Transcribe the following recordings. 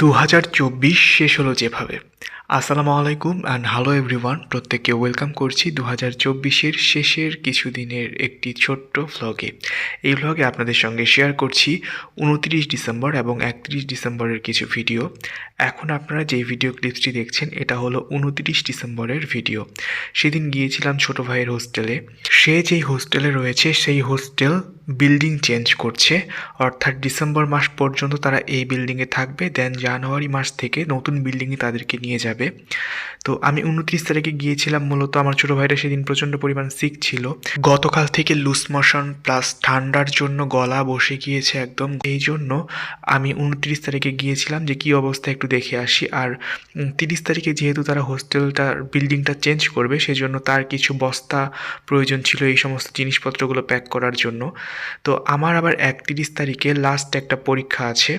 দু হাজার চব্বিশ শেষ হলো যেভাবে। আসসালামু আলাইকুম অ্যান্ড হ্যালো এভরিওয়ান প্রত্যেককে ওয়েলকাম করছি দু হাজার চব্বিশের শেষের কিছু দিনের একটি ছোট্ট ভ্লগে এই ভ্লগে আপনাদের সঙ্গে শেয়ার করছি উনত্রিশ ডিসেম্বর এবং একত্রিশ ডিসেম্বরের কিছু ভিডিও এখন আপনারা যে ভিডিও ক্লিপসটি দেখছেন, এটা হলো উনত্রিশ ডিসেম্বরের ভিডিও সেদিন গিয়েছিলাম ছোট ভাইয়ের হোস্টেলে সে যেই হোস্টেলে রয়েছে, সেই হোস্টেল বিল্ডিং চেঞ্জ করছে। অর্থাৎ ডিসেম্বর মাস পর্যন্ত তারা এই বিল্ডিংয়ে থাকবে দেন জানুয়ারি মাস থেকে নতুন বিল্ডিংয়ে তাদেরকে নিয়ে যাবে। তো আমি উনত্রিশ তারিখে গিয়েছিলাম, মূলত আমার ছোটো ভাইরা সেদিন প্রচণ্ড পরিমাণ সিক ছিল। গতকাল থেকে লুজ মোশন প্লাস ঠান্ডার জন্য গলা বসে গিয়েছে একদম। এই জন্য আমি উনত্রিশ তারিখে গিয়েছিলাম যে কী অবস্থা একটু দেখে আসি। আর তিরিশ তারিখে যেহেতু তারা হোস্টেলটার বিল্ডিংটা চেঞ্জ করবে, সেজন্য তার কিছু বস্তা প্রয়োজন ছিল এই সমস্ত জিনিসপত্রগুলো প্যাক করার জন্য। তো আমার আবার একত্রিশ তারিখে লাস্ট একটা পরীক্ষা আছে।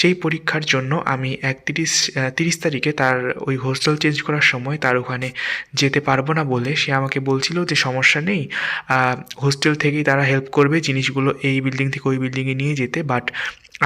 সেই পরীক্ষার জন্য আমি একত্রিশ তিরিশ তারিখে তার ওই হোস্টেল চেঞ্জ করার সময় তার ওখানে যেতে পারব না বলে সে আমাকে বলছিল যে সমস্যা নেই হোস্টেল থেকেই তারা হেল্প করবে জিনিসগুলো এই বিল্ডিং থেকে ওই বিল্ডিংয়ে নিয়ে যেতে। বাট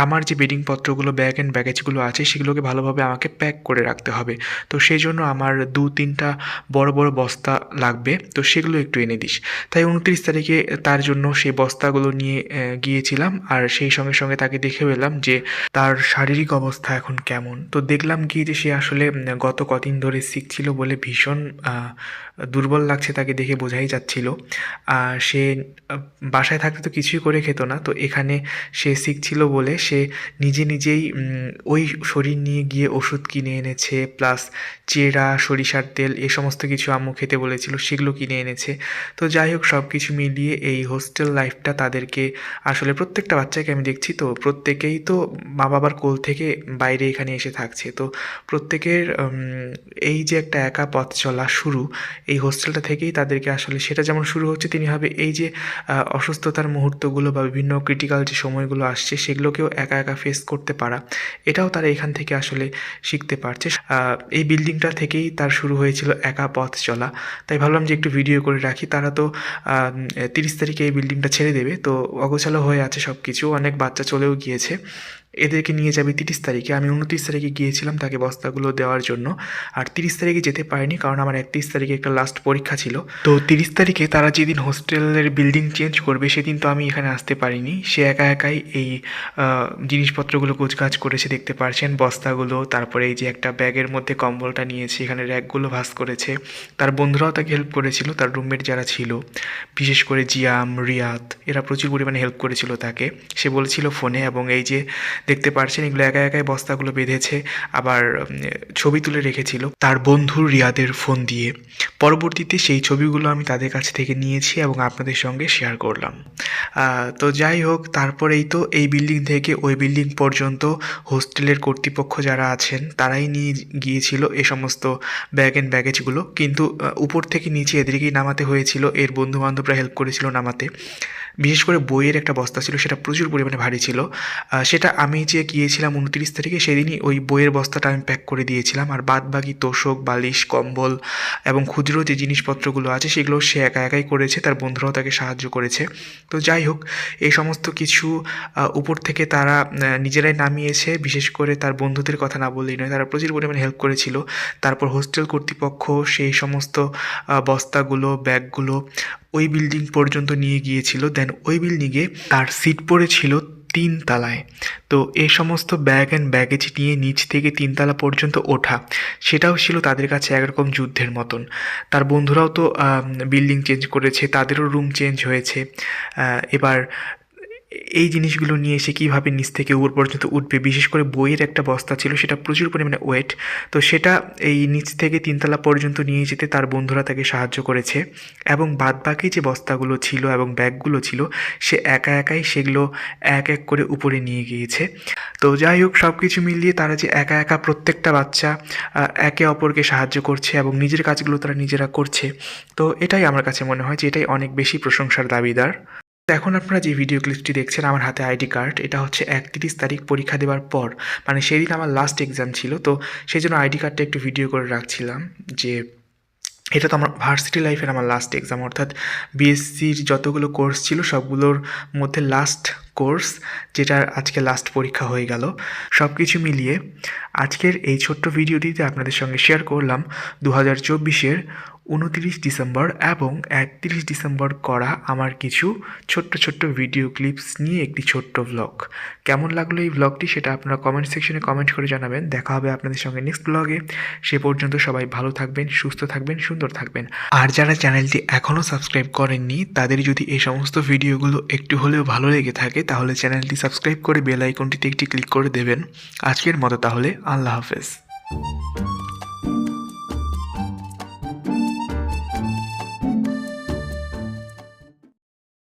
আমার যে বেডিংপত্রগুলো ব্যাগ অ্যান্ড ব্যাগেজগুলো আছে সেগুলোকে ভালোভাবে আমাকে প্যাক করে রাখতে হবে। তো সেই জন্য আমার দু তিনটা বড় বড় বস্তা লাগবে। তো সেগুলো একটু এনে দিস। তাই উনত্রিশ তারিখে তার জন্য সেই বস্তাগুলো নিয়ে গিয়েছিলাম আর সেই সঙ্গে সঙ্গে তাকে দেখে পেলাম যে তার শারীরিক অবস্থা এখন কেমন। তো দেখলাম কি যে সে আসলে গত কদিন ধরে সিক ছিল বলে ভীষণ দুর্বল লাগছে তাকে দেখে বোঝাই যাচ্ছিল। আর সে বাসায় থাকতে তো কিছুই করে খেত না। তো এখানে সে সিক ছিল বলে সে নিজে নিজেই ওই শরীর নিয়ে গিয়ে ওষুধ কিনে এনেছে প্লাস চেরা, সরিষার তেল এ সমস্ত কিছু আম্মু খেতে বলেছিল, সেগুলো কিনে এনেছে। তো যাই হোক সব কিছু মিলিয়ে এই হোস্টেল লাইফটা তাদেরকে আসলে প্রত্যেকটা বাচ্চাকে আমি দেখছি তো প্রত্যেকেই তো মা বাবার কোল থেকে বাইরে এখানে এসে থাকছে। তো প্রত্যেকের এই যে একটা একা পথ চলা শুরু, এই হোস্টেলটা থেকেই তাদেরকে আসলে সেটা যেমন শুরু হচ্ছে তিনি ভাবে এই যে অসুস্থতার মুহূর্তগুলো বা বিভিন্ন ক্রিটিক্যাল যে সময়গুলো আসছে, সেগুলোকেও একা একা ফেস করতে পারা, এটাও তারা এখান থেকে আসলে শিখতে পারছে। এই বিল্ডিংটা থেকেই তার শুরু হয়েছিল একা পথ চলা। তাই ভাবলাম যে একটু ভিডিও করে রাখি, তারা তো তিরিশ তারিখে এই বিল্ডিংটা ছেড়ে দেবে। তো অগোছালো হয়ে আছে সব কিছু অনেক বাচ্চা চলেও গিয়েছে। এদেরকে নিয়ে যাবে তিরিশ তারিখে। আমি উনত্রিশ তারিখে গিয়েছিলাম তাকে বস্তাগুলো দেওয়ার জন্য। আর তিরিশ তারিখে যেতে পারিনি কারণ আমার একত্রিশ তারিখে একটা লাস্ট পরীক্ষা ছিল। তো তিরিশ তারিখে তারা যেদিন হোস্টেলের বিল্ডিং চেঞ্জ করবে সেদিন তো আমি এখানে আসতে পারিনি। সে একা একাই এই জিনিসপত্রগুলো কুচকাজ করেছে দেখতে পারছেন। বস্তাগুলো, তারপরে এই যে একটা ব্যাগের মধ্যে কম্বলটা নিয়েছে, এখানে র্যাকগুলো ভাস করেছে। তার বন্ধুরাও তাকে হেল্প করেছিল, তার রুমমেট যারা ছিল। বিশেষ করে জিয়াম রিয়াত এরা প্রচুর পরিমাণে হেল্প করেছিল তাকে। সে বলেছিল ফোনে এবং এই যে দেখতে পারছেন, এগুলো একা একাই বস্তাগুলো বেঁধেছে, আবার ছবি তুলে রেখেছিল তার বন্ধু রিয়াদের ফোন দিয়ে। পরবর্তীতে সেই ছবিগুলো আমি তাদের কাছ থেকে নিয়েছি এবং আপনাদের সঙ্গে শেয়ার করলাম। তো যাই হোক, তারপরেই তো এই বিল্ডিং থেকে ওই বিল্ডিং পর্যন্ত হোস্টেলের কর্তৃপক্ষ যারা আছেন, তারাই নিয়ে গিয়েছিল এ সমস্ত ব্যাগ অ্যান্ড ব্যাগেজগুলো কিন্তু উপর থেকে নিচে এদেরকেই নামাতে হয়েছিল, এর বন্ধু বান্ধবরা হেল্প করেছিল নামাতে। বিশেষ করে বইয়ের একটা বস্তা ছিল, সেটা প্রচুর পরিমাণে ভারী ছিল। সেটা আমি যে গিয়েছিলাম উনত্রিশ তারিখে সেদিনই ওই বইয়ের বস্তাটা আমি প্যাক করে দিয়েছিলাম। আর বাদ বাকি তোষক, বালিশ, কম্বল এবং খুচরো যে জিনিসপত্রগুলো আছে সেগুলো সে একা একাই করেছে, তার বন্ধুরাও তাকে সাহায্য করেছে। তো যাই হোক, এই সমস্ত কিছু উপর থেকে তারা নিজেরাই নামিয়েছে। বিশেষ করে তার বন্ধুদের কথা না বললেই নয়, তারা প্রচুর পরিমাণে হেল্প করেছিল। তারপর হোস্টেল কর্তৃপক্ষ সেই সমস্ত বস্তাগুলো, ব্যাগগুলো ওই বিল্ডিং পর্যন্ত নিয়ে গিয়েছিল। দেন ওই বিল্ডিংয়ে তার সিট পড়েছিল তিন তালায়। তো এই সমস্ত ব্যাগ অ্যান্ড ব্যাগেজ নিয়ে নিচ থেকে তিনতলা পর্যন্ত ওঠা। সেটাও ছিল তাদের কাছে একরকম যুদ্ধের মতন। তার বন্ধুরাও তো বিল্ডিং চেঞ্জ করেছে, তাদেরও রুম চেঞ্জ হয়েছে। এবার এই জিনিসগুলো নিয়ে এসে কীভাবে নিচ থেকে উপর পর্যন্ত উঠবে? বিশেষ করে বইয়ের একটা বস্তা ছিল, সেটা প্রচুর পরিমাণে ওয়েট। তো সেটা এই নিচ থেকে তিনতলা পর্যন্ত নিয়ে যেতে তার বন্ধুরা তাকে সাহায্য করেছে। এবং বাদবাকি যে বস্তাগুলো ছিল এবং ব্যাগগুলো ছিল, সে একা একাই সেগুলো এক এক করে উপরে নিয়ে গিয়েছে। তো যাই হোক সব কিছু মিলিয়ে তারা যে একা একা প্রত্যেকটা বাচ্চা একে অপরকে সাহায্য করছে এবং নিজের কাজগুলো তারা নিজেরা করছে। তো এটাই আমার কাছে মনে হয় যে এটাই অনেক বেশি প্রশংসার দাবিদার। এখন আপনারা যে ভিডিও ক্লিপটি দেখছেন, আমার হাতে আইডি কার্ড এটা হচ্ছে একত্রিশ তারিখ পরীক্ষা দেওয়ার পর মানে সেদিন আমার লাস্ট এক্সাম ছিল, তো সেই জন্য আইডি কার্ডটা একটু ভিডিও করে রাখছিলাম যে এটা তো আমার ভার্সিটি লাইফের আমার লাস্ট এক্সাম অর্থাৎ বিএসসির যতগুলো কোর্স ছিল, সবগুলোর মধ্যে লাস্ট কোর্স যেটার আজকে লাস্ট পরীক্ষা হয়ে গেল সব কিছু মিলিয়ে আজকের এই ছোট্ট ভিডিওটিতে আপনাদের সঙ্গে শেয়ার করলাম দু হাজার চব্বিশের উনতিরিশ ডিসেম্বর এবং একত্রিশ ডিসেম্বর করা আমার কিছু ছোট্ট ছোট্ট ভিডিও ক্লিপস নিয়ে একটি ছোট্ট ব্লগ কেমন লাগল এই ব্লগটি সেটা আপনারা কমেন্ট সেকশনে কমেন্ট করে জানাবেন। দেখা হবে আপনাদের সঙ্গে নেক্সট ব্লগে সে পর্যন্ত সবাই ভালো থাকবেন, সুস্থ থাকবেন, সুন্দর থাকবেন। আর যারা চ্যানেলটি এখনও সাবস্ক্রাইব করেননি, তাদের যদি এই সমস্ত ভিডিওগুলো একটু হলেও ভালো লেগে থাকে, তাহলে চ্যানেলটি সাবস্ক্রাইব করে বেল আইকনটিতে একটি ক্লিক করে দেবেন। আজকের মতো তাহলে, আল্লাহ হাফেজ।